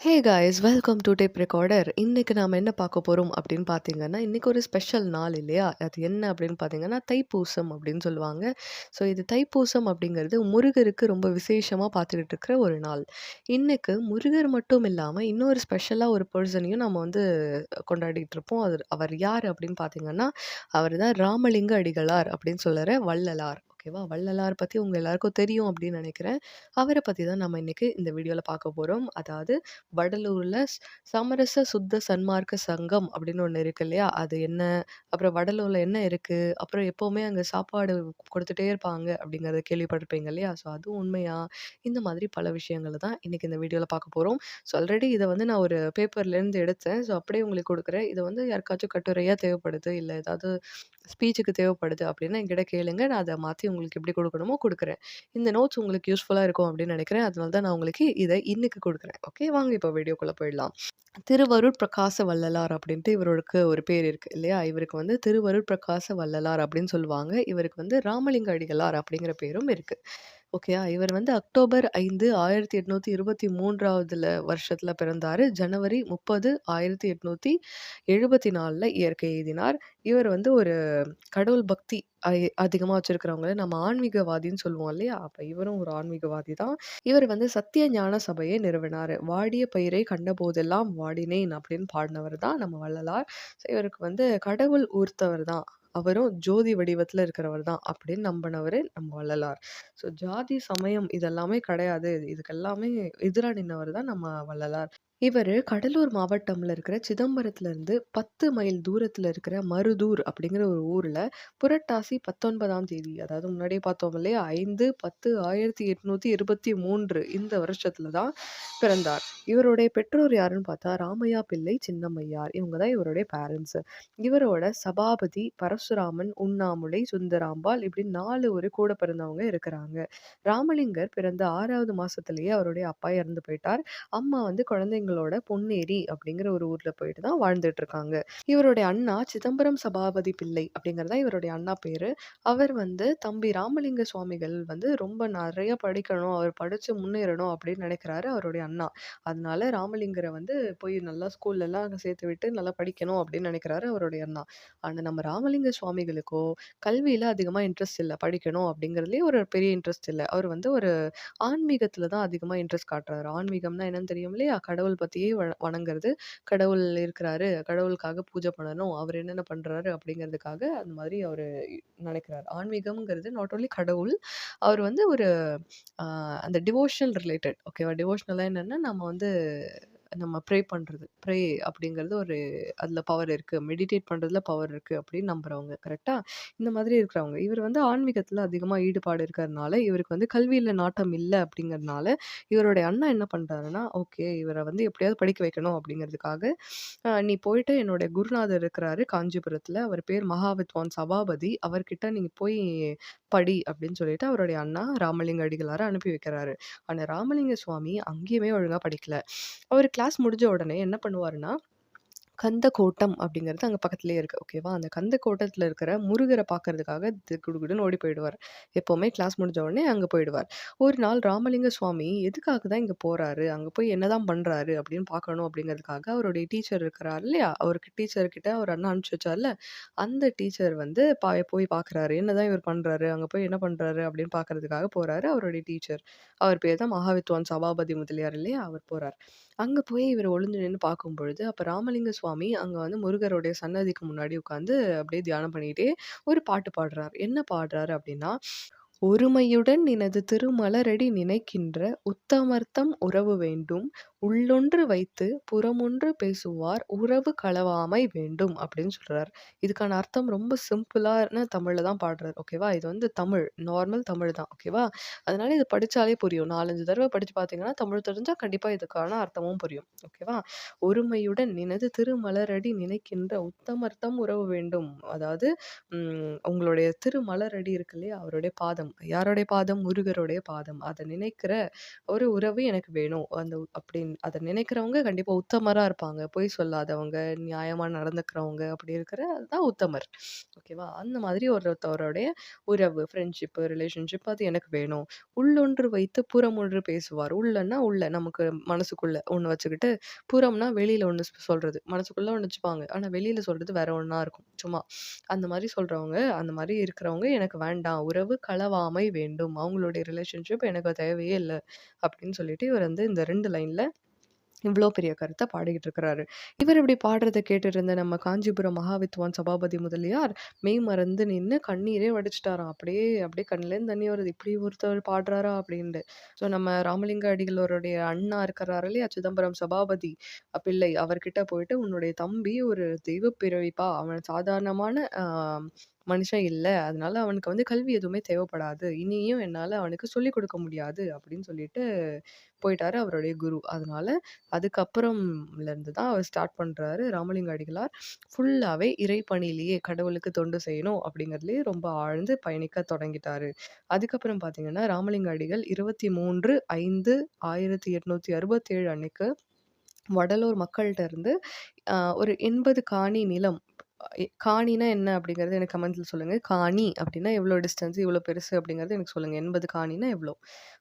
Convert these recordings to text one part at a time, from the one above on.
Hey guys welcome to tape recorder இன்றைக்கி நாம் என்ன பார்க்க போகிறோம் அப்படின்னு பார்த்தீங்கன்னா, இன்றைக்கி ஒரு ஸ்பெஷல் நாள் இல்லையா? அது என்ன அப்படின்னு பார்த்தீங்கன்னா, தைப்பூசம் அப்படின்னு சொல்லுவாங்க. ஸோ இது தைப்பூசம் அப்படிங்கிறது முருகருக்கு ரொம்ப விசேஷமாக பார்த்துக்கிட்டு இருக்கிற ஒரு நாள். இன்றைக்கு முருகர் மட்டும் இல்லாமல் இன்னொரு ஸ்பெஷலாக ஒரு பர்சனையும் நம்ம வந்து கொண்டாடிட்டு இருப்போம். அது அவர் யார் அப்படின்னு பார்த்தீங்கன்னா, அவர் தான் ராமலிங்க அடிகளார் அப்படின்னு சொல்லுற வள்ளலார். ஓகேவா? வள்ளலார் பற்றி உங்கள் எல்லாருக்கும் தெரியும் அப்படின்னு நினைக்கிறேன். அவரை பற்றி தான் நம்ம இன்றைக்கி இந்த வீடியோவில் பார்க்க போகிறோம் அதாவது வடலூரில் சமரச சுத்த சன்மார்க்க சங்கம் அப்படின்னு ஒன்று இருக்கு இல்லையா? அது என்ன? அப்புறம் வடலூரில் என்ன இருக்குது அப்புறம் எப்போவுமே அங்கே சாப்பாடு கொடுத்துட்டே இருப்பாங்க அப்படிங்கிறத கேள்விப்பட்டிருப்பீங்க இல்லையா? ஸோ அதுவும் உண்மையா? இந்த மாதிரி பல விஷயங்களை தான் இன்றைக்கி இந்த வீடியோவில் பார்க்க போகிறோம் ஸோ ஆல்ரெடி இதை வந்து நான் ஒரு பேப்பர்லேருந்து எடுத்தேன். ஸோ அப்படியே உங்களுக்கு கொடுக்குறேன் இதை வந்து யாருக்காச்சும் கட்டுரையாக தேவைப்படுது, இல்லை ஏதாவது ஸ்பீச்சுக்கு தேவைப்படுது அப்படின்னா என்கிட்ட கேளுங்க. நான் அதை மாற்றி உங்களுக்கு எப்படி கொடுக்கணுமோ கொடுக்குறேன் இந்த நோட்ஸ் உங்களுக்கு யூஸ்ஃபுல்லாக இருக்கும் அப்படின்னு நினைக்கிறேன். அதனால தான் நான் உங்களுக்கு இதை இன்னைக்கு கொடுக்குறேன் ஓகே வாங்க இப்போ வீடியோக்குள்ளே போயிடலாம். திருவருட் பிரகாச வள்ளலார் அப்படின்ட்டு இவருக்கு ஒரு பேர் இருக்குது இல்லையா? இவருக்கு வந்து திருவருட் பிரகாச வள்ளலார் அப்படின்னு சொல்லுவாங்க. இவருக்கு வந்து ராமலிங்க அடிகளார் அப்படிங்கிற பேரும் இருக்குது ஓகேயா? இவர் வந்து அக்டோபர் 5, 1823வதுல வருஷத்துல பிறந்தாரு. ஜனவரி 30, 1874ல இயற்கை எழுதினார் இவர் வந்து ஒரு கடவுள் பக்தி அதிகமாக அதிகமா நம்ம ஆன்மீகவாதின்னு சொல்லுவோம் இல்லையா? அப்போ இவரும் ஒரு ஆன்மீகவாதி தான். இவர் வந்து சத்திய ஞான சபையை நிறுவினார் "வாடிய பயிரை கண்டபோதெல்லாம் வாடினேன்" அப்படின்னு பாடினவர் தான் நம்ம வள்ளலார். ஸோ இவருக்கு வந்து கடவுள் ஊர்த்தவர் தான். அவரும் ஜோதி வடிவத்துல இருக்கிறவர் தான் அப்படின்னு நம்பினவர் நம்ம வள்ளலார். ஸோ ஜாதி, சமயம் இதெல்லாமே கிடையாது. இதுக்கெல்லாமே எதிரா நின்றவர் தான் நம்ம வள்ளலார். இவர் கடலூர் மாவட்டம்ல இருக்கிற சிதம்பரத்துலேருந்து பத்து மைல் தூரத்தில் இருக்கிற மருதூர் அப்படிங்கிற ஒரு ஊரில் புரட்டாசி 19ஆம் தேதி, அதாவது முன்னாடியே பார்த்தோம் இல்லையா? 5, 10, 1823 இந்த வருஷத்தில் தான் பிறந்தார். இவருடைய பெற்றோர் யாருன்னு பார்த்தா ராமையா பிள்ளை, சின்னம்மையார். இவங்க தான் இவருடைய பேரண்ட்ஸ். இவரோட சபாபதி, பரசுராமன், உண்ணாமுலை, சுந்தராம்பாள் இப்படி நாலு ஒரு கூட பிறந்தவங்க இருக்கிறாங்க. ராமலிங்கர் பிறந்த ஆறாவது மாசத்திலேயே அவருடைய அப்பா இறந்து போயிட்டார். அம்மா வந்து குழந்தைங்க குழந்தைங்களோட பொன்னேரி அப்படிங்கிற ஒரு ஊர்ல போயிட்டு தான் வாழ்ந்துட்டு இருக்காங்க. இவருடைய அண்ணா சிதம்பரம் சபாபதி பிள்ளை அப்படிங்கிறது தான் இவருடைய அண்ணா பேரு. அவர் வந்து தம்பி ராமலிங்க சுவாமிகள் வந்து ரொம்ப நிறைய படிக்கணும், அவர் படிச்சு முன்னேறணும் அப்படின்னு நினைக்கிறாரு அவருடைய அண்ணா. அதனால ராமலிங்கரை வந்து போய் நல்லா ஸ்கூல்லலாம் சேர்த்து விட்டு நல்லா படிக்கணும் அப்படின்னு நினைக்கிறாரு அவருடைய அண்ணா. ஆனா நம்ம ராமலிங்க சுவாமிகளுக்கோ கல்வியில அதிகமா இன்ட்ரெஸ்ட் இல்லை படிக்கணும் அப்படிங்கிறதுலயே ஒரு பெரிய இன்ட்ரெஸ்ட் இல்லை அவர் வந்து ஒரு ஆன்மீகத்துல தான் அதிகமா இன்ட்ரெஸ்ட் காட்டுறாரு. ஆன்மீகம்னா என்னன்னு தெரியும் இல்லையா? கடவுள் பத்தியே வ வணங்குறது. கடவுள் இருக்கிறாரு, கடவுளுக்காக பூஜை பண்ணணும், அவர் என்னென்ன பண்ணுறாரு அப்படிங்கிறதுக்காக அந்த மாதிரி அவர் நினைக்கிறார் ஆன்மீகம்ங்கிறது நாட் ஓன்லி கடவுள். அவர் வந்து ஒரு அந்த டிவோஷனல் ரிலேட்டட் ஓகேவா? டிவோஷனலாக என்னென்னா நம்ம வந்து நம்ம ப்ரே பண்ணுறது ப்ரே அப்படிங்கிறது ஒரு அதில் பவர் இருக்குது மெடிடேட் பண்ணுறதுல பவர் இருக்குது அப்படின்னு நம்புறவங்க. கரெக்டாக இந்த மாதிரி இருக்கிறவங்க. இவர் வந்து ஆன்மீகத்தில் அதிகமாக ஈடுபாடு இருக்கிறதுனால, இவருக்கு வந்து கல்வியில் நாட்டம் இல்லை அப்படிங்கிறதுனால, இவருடைய அண்ணா என்ன பண்ணுறாருன்னா ஓகே இவரை வந்து எப்படியாவது படிக்க வைக்கணும் அப்படிங்கிறதுக்காக, "நீ போயிட்டு என்னுடைய குருநாதர் இருக்கிறாரு காஞ்சிபுரத்தில் அவர் பேர் மகாவித்வான் சபாபதி. அவர்கிட்ட நீங்கள் போய் படி" அப்படின்னு சொல்லிட்டு அவருடைய அண்ணா ராமலிங்க அடிகளார அனுப்பி வைக்கிறாரு. ஆனால் ராமலிங்க சுவாமி அங்கேயுமே ஒழுங்காக படிக்கல. அவருக்கு கிளாஸ் முடிஞ்ச உடனே என்ன பண்ணுவாருன்னா, கந்தக்கோட்டம் அப்படிங்கிறது அங்கே பக்கத்துலேயே இருக்குது ஓகேவா? அந்த கந்தக்கோட்டத்துல இருக்கிற முருகரை பார்க்கறதுக்காக தி குடுகுடுன்னு ஓடி போயிடுவார். எப்போவுமே கிளாஸ் முடிஞ்ச உடனே அங்கே போயிடுவார். ஒரு நாள் ராமலிங்க சுவாமி எதுக்காக தான் இங்கே போகிறாரு அங்கே போய் என்னதான் பண்ணுறாரு அப்படின்னு பார்க்கணும் அப்படிங்கிறதுக்காக அவருடைய டீச்சர் இருக்கிறார் இல்லையா? அவருக்கு டீச்சர்கிட்ட அவர் அண்ணா அனுப்பிச்சி வச்சார்ல, அந்த டீச்சர் வந்து பா போய் பார்க்குறாரு. என்னதான் இவர் பண்ணுறாரு அங்கே போய் என்ன பண்ணுறாரு அப்படின்னு பார்க்கறதுக்காக போகிறாரு அவருடைய டீச்சர். அவர் பேர் தான் மகாவித்வான் சபாபதி முதலியார் இல்லையா? அவர் போகிறார் அங்கே போய் இவர் ஒளிஞ்சு நின்று பார்க்கும் பொழுது அப்போ ராமலிங்க சுவாமி அங்கே வந்து முருகருடைய சன்னதிக்கு முன்னாடி உட்காந்து அப்படியே தியானம் பண்ணிக்கிட்டே ஒரு பாட்டு பாடுறார். என்ன பாடுறாரு அப்படின்னா, "ஒருமையுடன் நினது திருமலரடி நினைக்கின்ற உத்தமர்த்தம் உறவு வேண்டும். உள்ளொன்று வைத்து புறமொன்று பேசுவார் உறவு களவாமை வேண்டும்" அப்படின்னு சொல்கிறார் இதுக்கான அர்த்தம் ரொம்ப சிம்பிளான தமிழில் தான் பாடுறார். ஓகேவா? இது வந்து தமிழ். நார்மல் தமிழ் தான். ஓகேவா? அதனால் இது படித்தாலே புரியும். நாலஞ்சு தடவை படித்து பார்த்தீங்கன்னா, தமிழ் தெரிஞ்சால் கண்டிப்பாக இதுக்கான அர்த்தமும் புரியும். ஓகேவா? "ஒருமையுடன் நினது திருமலரடி நினைக்கின்ற உத்தமர்த்தம் உறவு வேண்டும்." அதாவது உங்களுடைய திருமலரடி இருக்கு இல்லையா? அவருடைய பாதம். பாதம். யாருடைய பாதம்? முருகருடைய பாதம். அதை நினைக்கிற ஒரு உறவு எனக்கு வேணும். அந்த அப்படின்னு அதை நினைக்கிறவங்க கண்டிப்பா உத்தமரா இருப்பாங்க. பொய் சொல்லாதவங்க, நியாயமா நடந்துக்கிறவங்க அப்படி இருக்கிற தான் உத்தமர். ஓகேவா? அந்த மாதிரி ஒருத்தவருடைய உறவு, ஃப்ரெண்ட்ஷிப், ரிலேஷன்ஷிப் அது எனக்கு வேணும். உள்ளொன்று வைத்து புறமொன்று பேசுவார். உள்ளன்னா உள்ள நமக்கு மனசுக்குள்ள ஒன்று வச்சுக்கிட்டு, புறம்னா வெளியில ஒன்று சொல்கிறது சொல்றது. மனசுக்குள்ள வச்சுப்பாங்க. ஆனால் வெளியில சொல்றது வேற ஒன்றா இருக்கும். சும்மா. அந்த மாதிரி சொல்றவங்க, அந்த மாதிரி இருக்கிறவங்க எனக்கு வேண்டாம். உறவு களவாமை வேண்டும். அவங்களுடைய ரிலேஷன்ஷிப் எனக்கு தேவையே இல்லை அப்படின்னு சொல்லிட்டு இவர் வந்து இந்த ரெண்டு லைன்ல இவ்வளோ பெரிய கருத்தை பாடிக்கிட்டு இருக்கிறாரு. இவர் இப்படி பாடுறத கேட்டுட்டு இருந்த நம்ம காஞ்சிபுரம் மகாவித்வான் சபாபதி முதலியார் மெய் மறந்து நின்று கண்ணீரே வடிச்சிட்டாராம் அப்படியே அப்படியே கண்ணிலேருந்து தண்ணி வருது. இப்படி ஒருத்தர் பாடுறாரா அப்படின்ட்டு. ஸோ நம்ம ராமலிங்க அடிகளோருடைய அண்ணா இருக்கிறாரு இல்லையா? சிதம்பரம் சபாபதி பிள்ளை. அவர்கிட்ட போயிட்டு உன்னுடைய தம்பி ஒரு தெய்வ பிறவிப்பா. அவன் சாதாரணமான மனுஷன் இல்லை அதனால அவனுக்கு வந்து கல்வி எதுவுமே தேவைப்படாது. இனியும் என்னால் அவனுக்கு சொல்லிக் கொடுக்க முடியாது அப்படின்னு சொல்லிட்டு போயிட்டாரு அவருடைய குரு. அதனால அதுக்கப்புறம்லேருந்து தான் அவர் ஸ்டார்ட் பண்ணுறாரு ராமலிங்க அடிகளார். ஃபுல்லாகவே இறைப்பணியிலேயே கடவுளுக்கு தொண்டு செய்யணும் அப்படிங்கிறதுலேயே ரொம்ப ஆழ்ந்து பயணிக்க தொடங்கிட்டாரு. அதுக்கப்புறம் பார்த்தீங்கன்னா, ராமலிங்க அடிகள் 23/5/1867 அன்னைக்கு வடலூர் மக்கள்கிட்ட இருந்து ஒரு 80 காணி நிலம் காணினா என்ன அப்படிங்கிறது எனக்கு கமெண்ட்ஸில் சொல்லுங்கள் காணி அப்படின்னா எவ்வளோ டிஸ்டன்ஸ், இவ்வளோ பெருசு அப்படிங்கிறது எனக்கு சொல்லுங்கள் எண்பது காணினா எவ்வளோ?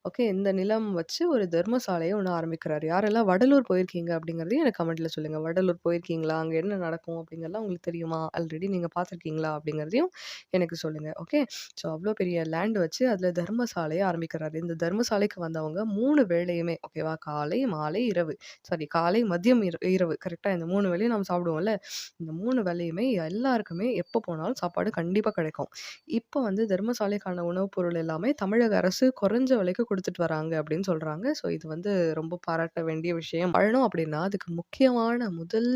ஓகே. இந்த நிலம் வச்சு ஒரு தர்மசாலையை ஒன்று ஆரம்பிக்கிறார் யாரெல்லாம் வடலூர் போயிருக்கீங்க அப்படிங்கிறதையும் எனக்கு கமெண்ட்டில் சொல்லுங்கள் வடலூர் போயிருக்கீங்களா? அங்கே என்ன நடக்கும் அப்படிங்கிறலாம் உங்களுக்கு தெரியுமா? ஆல்ரெடி நீங்கள் பார்த்துருக்கீங்களா? அப்படிங்கிறதையும் எனக்கு சொல்லுங்கள் ஓகே. ஸோ அவ்வளோ பெரிய லேண்ட் வச்சு அதில் தர்மசாலையை ஆரம்பிக்கிறார் இந்த தர்மசாலைக்கு வந்தவங்க மூணு வேளையுமே ஓகேவா? காலை, மாலை, இரவு. சாரி காலை, மதியம், இர இரவு. கரெக்டாக இந்த மூணு வேலையும் நம்ம சாப்பிடுவோம்ல. இந்த மூணு வேலையுமே எல்லாருக்குமே எப்போ போனாலும் சாப்பாடு கண்டிப்பாக கிடைக்கும். இப்போ வந்து தர்மசாலைக்கான உணவுப் பொருள் எல்லாமே தமிழக அரசு குறைஞ்ச விலைக்கு கொடுத்துட்டு வராங்க அப்படின்னு சொல்கிறாங்க ஸோ இது வந்து ரொம்ப பாராட்ட வேண்டிய விஷயம். பழனும் அப்படின்னா அதுக்கு முக்கியமான முதல்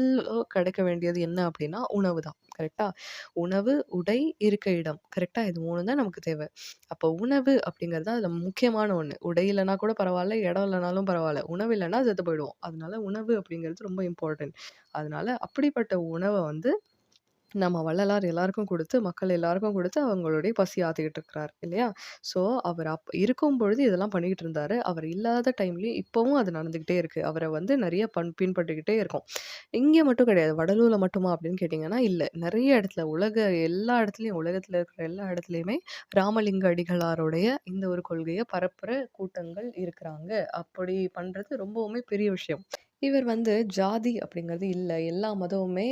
கிடைக்க வேண்டியது என்ன அப்படின்னா உணவு தான். கரெக்டாக உணவு, உடை, இருக்க இடம். கரெக்டாக இது மூணு தான் நமக்கு தேவை. அப்போ உணவு அப்படிங்கிறது தான் முக்கியமான ஒன்று உடை இல்லைனா கூட பரவாயில்ல இடம் இல்லைனாலும் பரவாயில்ல உணவு இல்லைன்னா செத்து போயிடுவோம். அதனால உணவு அப்படிங்கிறது ரொம்ப இம்பார்ட்டன்ட். அதனால அப்படிப்பட்ட உணவை வந்து நம்ம வள்ளலார் எல்லாருக்கும் கொடுத்து மக்கள் எல்லாருக்கும் கொடுத்து அவங்களுடைய பசி ஆத்திக்கிட்டு இருக்கிறார் இல்லையா? ஸோ அவர் அப் இருக்கும்பொழுது இதெல்லாம் பண்ணிக்கிட்டு இருந்தாரு. அவர் இல்லாத டைம்லையும் இப்போவும் அது நடந்துக்கிட்டே இருக்கு. அவரை வந்து நிறைய பண் பின்பற்றிக்கிட்டே இருக்கும் இங்கே மட்டும் கிடையாது. வடலூரில் மட்டுமா அப்படின்னு கேட்டிங்கன்னா இல்லை நிறைய இடத்துல உலக எல்லா இடத்துலையும் உலகத்தில் இருக்கிற எல்லா இடத்துலையுமே ராமலிங்க அடிகளாருடைய இந்த ஒரு கொள்கையை பரப்புகிற கூட்டங்கள் இருக்கிறாங்க. அப்படி பண்ணுறது ரொம்பவுமே பெரிய விஷயம். இவர் வந்து ஜாதி அப்படிங்கிறது இல்லை எல்லா மதமுமே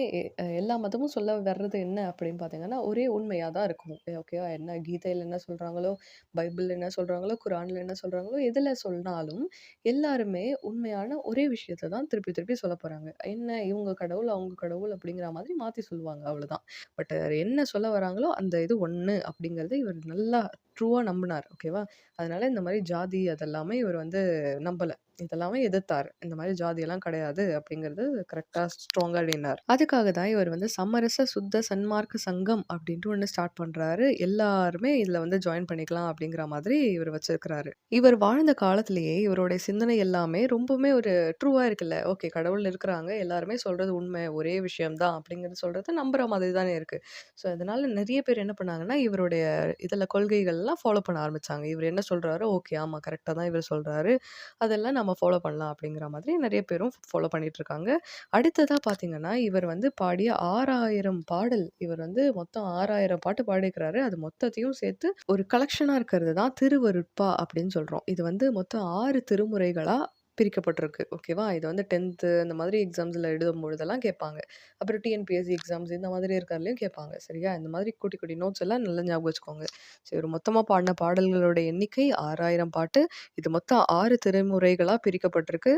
எல்லா மதமும் சொல்ல வர்றது என்ன அப்படின்னு பார்த்தீங்கன்னா, ஒரே உண்மையாக தான் இருக்கும். ஓகேவா? என்ன கீதையில் என்ன சொல்கிறாங்களோ பைபிளில் என்ன சொல்கிறாங்களோ குரானில் என்ன சொல்கிறாங்களோ எதில் சொன்னாலும் எல்லாருமே உண்மையான ஒரே விஷயத்த தான் திருப்பி திருப்பி சொல்ல போகிறாங்க என்ன இவங்க கடவுள், அவங்க கடவுள் அப்படிங்கிற மாதிரி மாற்றி சொல்லுவாங்க அவ்வளோதான். பட் என்ன சொல்ல வராங்களோ அந்த இது ஒன்று அப்படிங்கிறத இவர் நல்லா ட்ரூவாக நம்புனார். ஓகேவா? அதனால் இந்த மாதிரி ஜாதி அதெல்லாமே இவர் வந்து நம்பல. இதெல்லாமே எதிர்த்தார் இந்த மாதிரி ஜாதியெல்லாம் கிடையாது அப்படிங்கிறது கரெக்டாக ஸ்ட்ராங்காக அப்படின்னார் அதுக்காக தான் இவர் வந்து சமரச சுத்த சன்மார்க்க சங்கம் அப்படின்ட்டு ஒன்று ஸ்டார்ட் பண்ணுறாரு எல்லாருமே இதில் வந்து ஜாயின் பண்ணிக்கலாம் அப்படிங்கிற மாதிரி இவர் வச்சிருக்கிறாரு. இவர் வாழ்ந்த காலத்திலேயே இவருடைய சிந்தனை எல்லாமே ரொம்பவுமே ஒரு ட்ரூவாக இருக்குல்ல. ஓகே கடவுள் இருக்கிறாங்க. எல்லாருமே சொல்கிறது உண்மை. ஒரே விஷயம் தான் அப்படிங்கிறது சொல்கிறது நம்புற மாதிரி தானே இருக்குது ஸோ அதனால் நிறைய பேர் என்ன பண்ணாங்கன்னா, இவருடைய இதில் கொள்கைகள்லாம் ஃபாலோ பண்ண ஆரம்பிச்சாங்க. இவர் என்ன சொல்கிறாரு ஓகே ஆமாம் கரெக்டாக தான் இவர் சொல்கிறாரு அதெல்லாம் நம்ம ஃபாலோ பண்ணலாம். அப்படிங்கிற மாதிரி நிறைய பேரும் ஃபாலோ பண்ணிகிட்ருக்காங்க அடுத்ததாக பார்த்திங்கன்னா பார்த்தீங்கன்னா, இவர் வந்து பாடிய 6000 பாடல் இவர் வந்து மொத்தம் 6000 பாட்டு பாடிக்கிறாரு அது மொத்தத்தையும் சேர்த்து ஒரு கலெக்ஷனாக இருக்கிறது தான் திருவருட்பா அப்படின்னு சொல்கிறோம் இது வந்து மொத்தம் ஆறு திருமுறைகளாக பிரிக்கப்பட்டிருக்கு. ஓகேவா? இது வந்து 10த் அந்த மாதிரி எக்ஸாம்ஸில் எழுதும் பொழுதெல்லாம் கேட்பாங்க. அப்புறம் டிஎன்பிஎஸ்சி எக்ஸாம்ஸ் இந்த மாதிரி இருக்கிறதுலையும் கேட்பாங்க. சரியா? இந்த மாதிரி குட்டி குட்டி நோட்ஸ் எல்லாம் நல்லா ஞாபகம் வச்சுக்கோங்க. ஸோ இவர் மொத்தமாக பாடின பாடல்களோட எண்ணிக்கை 6000 பாட்டு. இது மொத்தம் ஆறு திருமுறைகளாக பிரிக்கப்பட்டிருக்கு.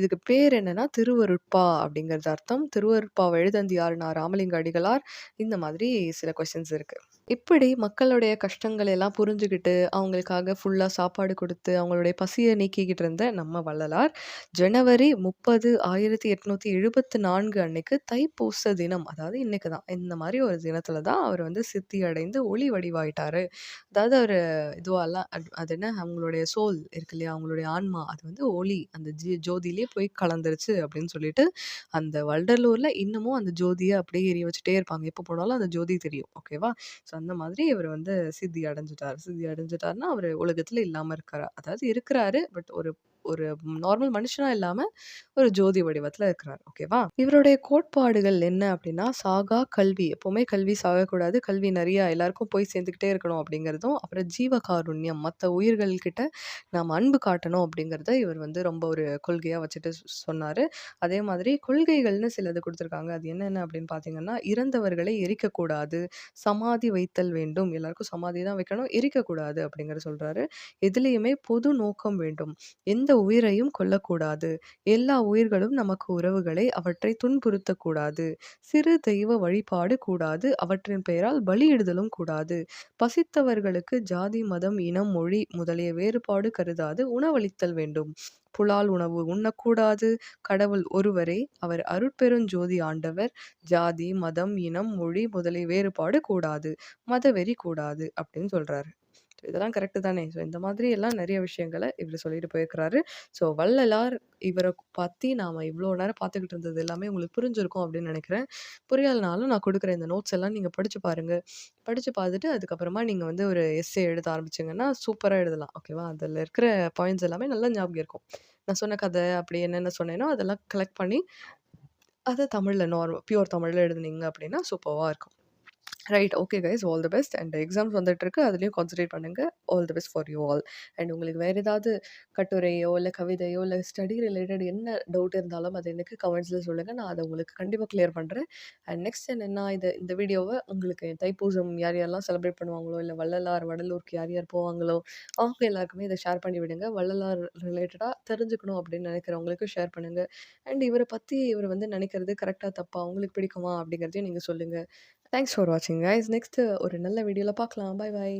இதுக்கு பேர் என்னென்னா திருவருட்பா அப்படிங்கிறது அர்த்தம். திருவருட்பாவை எழுதந்து யாருன்னா ராமலிங்க அடிகளார். இந்த மாதிரி சில கொஷின்ஸ் இருக்குது இப்படி மக்களுடைய கஷ்டங்கள் எல்லாம் புரிஞ்சுக்கிட்டு அவங்களுக்காக ஃபுல்லாக சாப்பாடு கொடுத்து அவங்களுடைய பசியை நீக்கிக்கிட்டு இருந்த நம்ம வள்ளலார், ஜனவரி 30, 1874 அன்னைக்கு தைப்பூச தினம், அதாவது இன்னைக்கு தான். இந்த மாதிரி ஒரு தினத்துல தான் அவர் வந்து சித்தி அடைந்து ஒளி வடிவாயிட்டாரு. அதாவது அவர் இதுவாலாம் அது என்ன அவங்களுடைய சோல் இருக்கு இல்லையா? அவங்களுடைய ஆன்மா அது வந்து ஒளி அந்த ஜி ஜோதியிலேயே போய் கலந்துருச்சு அப்படின்னு சொல்லிட்டு, அந்த வல்டலூரில் இன்னமும் அந்த ஜோதியை அப்படியே எரிய வச்சுட்டே இருப்பாங்க. எப்போ போனாலும் அந்த ஜோதி தெரியும். ஓகேவா? ஸோ அந்த மாதிரி இவர் வந்து சித்தி அடைஞ்சிட்டார் சித்தி அடைஞ்சிட்டார்னா அவர் உலகத்தில் இல்லாமல் இருக்கார் அதாவது இருக்கிறாரு. பட் ஒரு ஒரு நார்மல் மனுஷனா இல்லாம, ஒரு ஜோதி வடிவத்துல இருக்கிறார். ஓகேவா? இவருடைய கோட்பாடுகள் என்ன அப்படின்னா சாகா கல்வி. எப்பவுமே கல்வி சாகக்கூடாது. கல்வி நிறையா எல்லாருக்கும் போய் சேர்ந்துக்கிட்டே இருக்கணும் அப்படிங்கிறதும் அப்புறம் ஜீவகாருண்யம். மற்ற உயிர்கள் கிட்ட அன்பு காட்டணும் அப்படிங்கிறத இவர் வந்து ரொம்ப ஒரு கொள்கையா வச்சுட்டு சொ சொன்னாரு. அதே மாதிரி கொள்கைகள்னு சிலது கொடுத்துருக்காங்க அது என்னென்ன அப்படின்னு பார்த்தீங்கன்னா, இறந்தவர்களை எரிக்கக்கூடாது. சமாதி வைத்தல் வேண்டும். எல்லாருக்கும் சமாதி தான் வைக்கணும். எரிக்கக்கூடாது அப்படிங்கிற சொல்றாரு. எதுலேயுமே பொது நோக்கம் வேண்டும். எந்த உயிரையும் கொல்லக்கூடாது. எல்லா உயிர்களும் நமக்கு உறவுகளை அவற்றை துன்புறுத்தக்கூடாது. சிறு தெய்வ வழிபாடு கூடாது. அவற்றின் பெயரால் பலியிடுதலும் கூடாது. பசித்தவர்களுக்கு ஜாதி, மதம், இனம், மொழி முதலிய வேறுபாடு கருதாது உணவளித்தல் வேண்டும். புலால் உணவு உண்ணக்கூடாது. கடவுள் ஒருவரே. அவர் அருட்பெருஞ்சோதி ஆண்டவர். ஜாதி, மதம், இனம், மொழி முதலிய வேறுபாடு கூடாது. மதவெறி கூடாது அப்படின்னு சொல்றாரு. இதெல்லாம் கரெக்ட்டு தானே! ஸோ இந்த மாதிரி எல்லாம் நிறைய விஷயங்களை இவர் சொல்லிட்டு போயிருக்கிறாரு. ஸோ வள்ளலார் இவரை பற்றி நாம் இவ்வளோ நேரம் பார்த்துக்கிட்டு இருந்தது எல்லாமே உங்களுக்கு புரிஞ்சிருக்கும் அப்படின்னு நினைக்கிறேன் புரியலனாலும் நான் கொடுக்குற இந்த நோட்ஸ் எல்லாம் நீங்கள் படித்து பாருங்கள் படித்து பார்த்துட்டு அதுக்கப்புறமா நீங்கள் வந்து ஒரு எஸ்ஸே எழுத ஆரம்பிச்சிங்கன்னா சூப்பராக எழுதலாம். ஓகேவா? அதில் இருக்கிற பாயிண்ட்ஸ் எல்லாமே நல்லா ஞாபகம் இருக்கும். நான் சொன்ன கதை அப்படி என்னென்ன சொன்னேனோ, அதெல்லாம் கலெக்ட் பண்ணி, அதை தமிழில் நார்மல் பியூர் தமிழில் எழுதுனீங்க அப்படின்னா சூப்பராக இருக்கும். Right. Okay guys all the best. And exams வந்துட்டுருக்கு. அதுலேயும் கான்சன்ட்ரேட் பண்ணுங்கள் all the best for you all. And உங்களுக்கு வேறு ஏதாவது கட்டுரையோ, இல்லை கவிதையோ, இல்லை ஸ்டடி ரிலேட்டட் என்ன டவுட் இருந்தாலும் அது எனக்கு கமெண்ட்ஸில் சொல்லுங்கள் நான் அதை உங்களுக்கு கண்டிப்பாக கிளியர் பண்ணுறேன் அண்ட் நெக்ஸ்ட் என்னென்னா இது இந்த வீடியோவை உங்களுக்கு தைப்பூசம் யார் யாரெல்லாம் செலிப்ரேட் பண்ணுவாங்களோ, இல்லை வள்ளலார் வடலூருக்கு யார் யார் போவாங்களோ, அவங்க எல்லாருக்குமே இதை ஷேர் பண்ணி விடுங்க. வள்ளலார் ரிலேட்டடாக தெரிஞ்சுக்கணும் அப்படின்னு நினைக்கிறவங்களுக்கு ஷேர் பண்ணுங்கள் அண்ட் இவரை பற்றி இவர் வந்து நினைக்கிறது கரெக்டாக தப்பா, உங்களுக்கு பிடிக்குமா அப்படிங்கிறதையும் நீங்கள் சொல்லுங்கள் தேங்க்ஸ் ஃபார் வாட்சிங் கைஸ். நெக்ஸ்ட்டு ஒரு நல்ல வீடியோவில் பார்க்கலாம். பாய் பாய்.